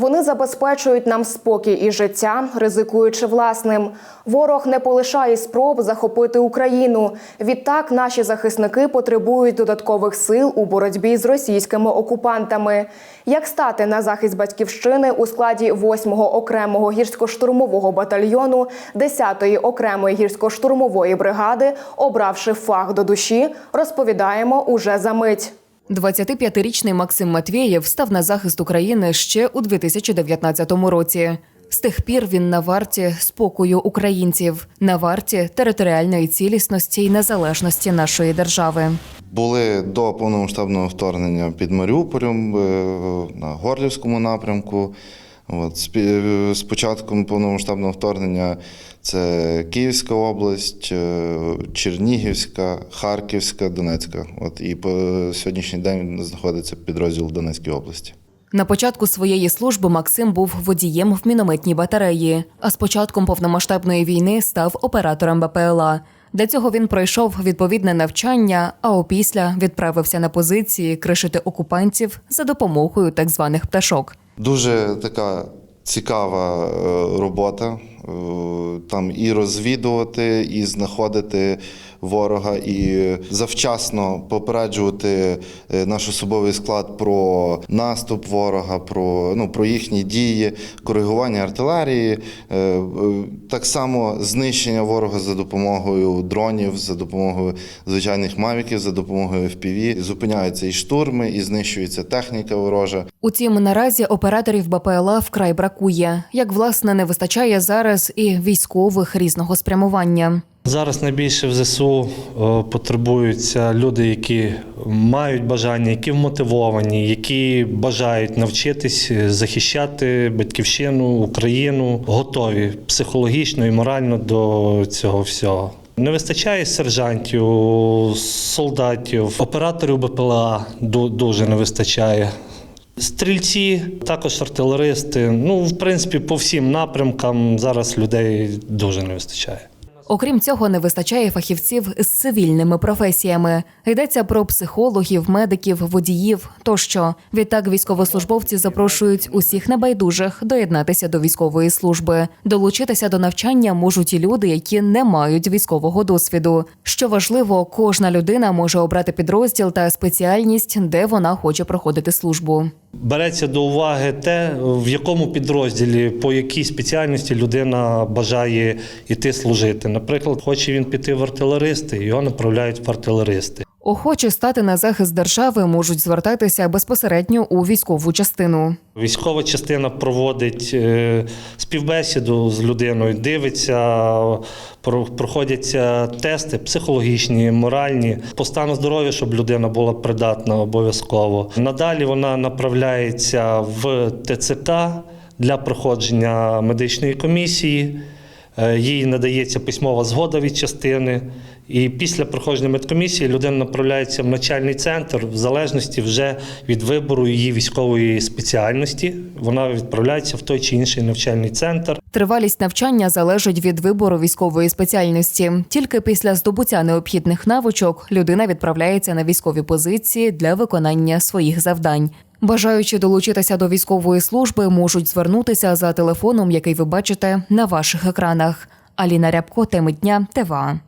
Вони забезпечують нам спокій і життя, ризикуючи власним. Ворог не полишає спроб захопити Україну. Відтак наші захисники потребують додаткових сил у боротьбі з російськими окупантами. Як стати на захист батьківщини у складі 8-го окремого гірсько-штурмового батальйону 10-ї окремої гірсько-штурмової бригади, обравши фах до душі, розповідаємо уже за мить. 25-річний Максим Матвєєв став на захист України ще у 2019 році. З тих пір він на варті спокою українців, на варті територіальної цілісності і незалежності нашої держави. Були до повномасштабного вторгнення під Маріуполем е, на Горлівському напрямку. От, з початком повномасштабного вторгнення це Київська область, е, Чернігівська, Харківська, Донецька. От, і по сьогоднішній день знаходиться підрозділ в Донецькій області. На початку своєї служби Максим був водієм в мінометній батареї, а з початком повномасштабної війни став оператором БПЛА. Для цього він пройшов відповідне навчання, а опісля відправився на позиції кришити окупантів за допомогою так званих пташок. Дуже така цікава е, робота. Е, Там і розвідувати, і знаходити ворога, і завчасно попереджувати е, наш особовий склад про наступ ворога, про, ну, про їхні дії, коригування артилерії, так само знищення ворога за допомогою дронів, за допомогою звичайних мавіків, за допомогою FPV. Зупиняються і штурми, і знищується техніка ворожа. Утім, наразі операторів БПЛА вкрай бракує, як власне не вистачає зараз і військових різного спрямування. Зараз найбільше в ЗСУ е, потребуються люди, які мають бажання, які вмотивовані, які бажають навчитись е, захищати батьківщину, Україну, готові психологічно і морально до цього всього. Не вистачає сержантів, солдатів, операторів БПЛА ду- дуже не вистачає. Стрільці, також артилеристи. Ну, в принципі, по всім напрямкам зараз людей дуже не вистачає. Окрім цього, не вистачає фахівців з цивільними професіями. Йдеться про психологів, медиків, водіїв тощо. Відтак військовослужбовці запрошують усіх небайдужих доєднатися до військової служби. Долучитися до навчання можуть і люди, які не мають військового досвіду. Що важливо, кожна людина може обрати підрозділ та спеціальність, де вона хоче проходити службу. Береться до уваги те, в якому підрозділі, по якій спеціальності людина бажає йти служити. Наприклад, хоче він піти в артилеристи, його направляють в артилеристи. Охочі стати на захист держави можуть звертатися безпосередньо у військову частину. Військова частина проводить е, співбесіду з людиною, дивиться, проходяться тести психологічні, моральні, по стану здоров'я, щоб людина була придатна обов'язково. Надалі вона направляється в ТЦК для проходження медичної комісії. Е, Їй надається письмова згода від частини. І після проходження медкомісії людина направляється в навчальний центр в залежності вже від вибору її військової спеціальності. Вона відправляється в той чи інший навчальний центр. Тривалість навчання залежить від вибору військової спеціальності. Тільки після здобуття необхідних навичок людина відправляється на військові позиції для виконання своїх завдань. Бажаючи долучитися до військової служби, можуть звернутися за телефоном, який ви бачите на ваших екранах. Аліна Рябко, теми дня, ТВА.